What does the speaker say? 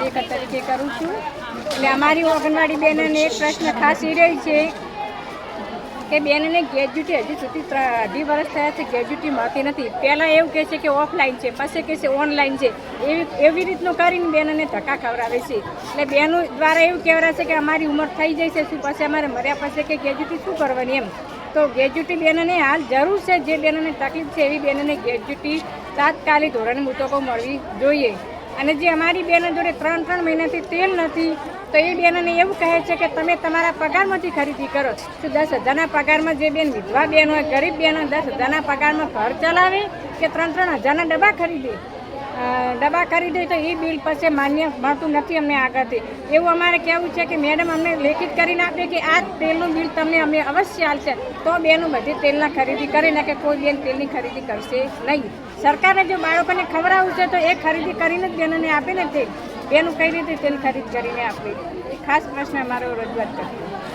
કાર્યકર તરીકે કરું છું. એટલે અમારી આંગણવાડી બહેનોને એક પ્રશ્ન ખાસ એ રહી છે કે બેનને ગ્રેજ્યુટી હજી સુધી અઢી વર્ષ થયા છે ગ્રેજ્યુટી મળતી નથી. પહેલાં એવું કહે છે કે ઓફલાઈન છે, પછી કહે છે ઓનલાઈન છે. એવી એવી રીતનું કરીને બેનને ધક્કા ખવડાવે છે. એટલે બહેનો દ્વારા એવું કહેવાય છે કે અમારી ઉંમર થઈ જાય છે, શું પછી અમારે મર્યા પછી કે ગ્રેજ્યુટી શું કરવાની એમ. તો ગ્રેજ્યુટી બહેનોને હાલ જરૂર છે, જે બહેનોને તકલીફ છે એવી બહેનોને ગ્રેજ્યુટી તાત્કાલિક ધોરણે મુતકો મળવી જોઈએ. અને જે અમારી બહેનો જોડે ત્રણ ત્રણ મહિનાથી તેલ નથી, તો એ બહેનોને એવું કહે છે કે તમે તમારા પગારમાંથી ખરીદી કરો. તો દસ હજારના પગારમાં જે બેન વિધવા બેન હોય, ગરીબ બેન હોય, દસ હજારના પગારમાં ઘર ચલાવે કે ત્રણ ત્રણ હજારના ડબ્બા ખરીદે? ડબ્બા ખરીદે તો એ બિલ પછી માન્ય મળતું નથી અમને આગળથી. એવું અમારે કહેવું છે કે મેડમ, અમને લેખિત કરીને આપે કે આ તેલનું બિલ તમને અમે અવશ્ય આવશે તો બેનું બધી તેલના ખરીદી કરે કે કોઈ બેન તેલની ખરીદી કરશે નહીં. સરકારે જો બાળકોને ખવડાવવું છે તો એ ખરીદી કરીને જ બેનોને આપે ને તેલ બેનું કઈ રીતે તેલ ખરીદ કરીને આપે? ખાસ પ્રશ્ન અમારો રજૂઆત કરતો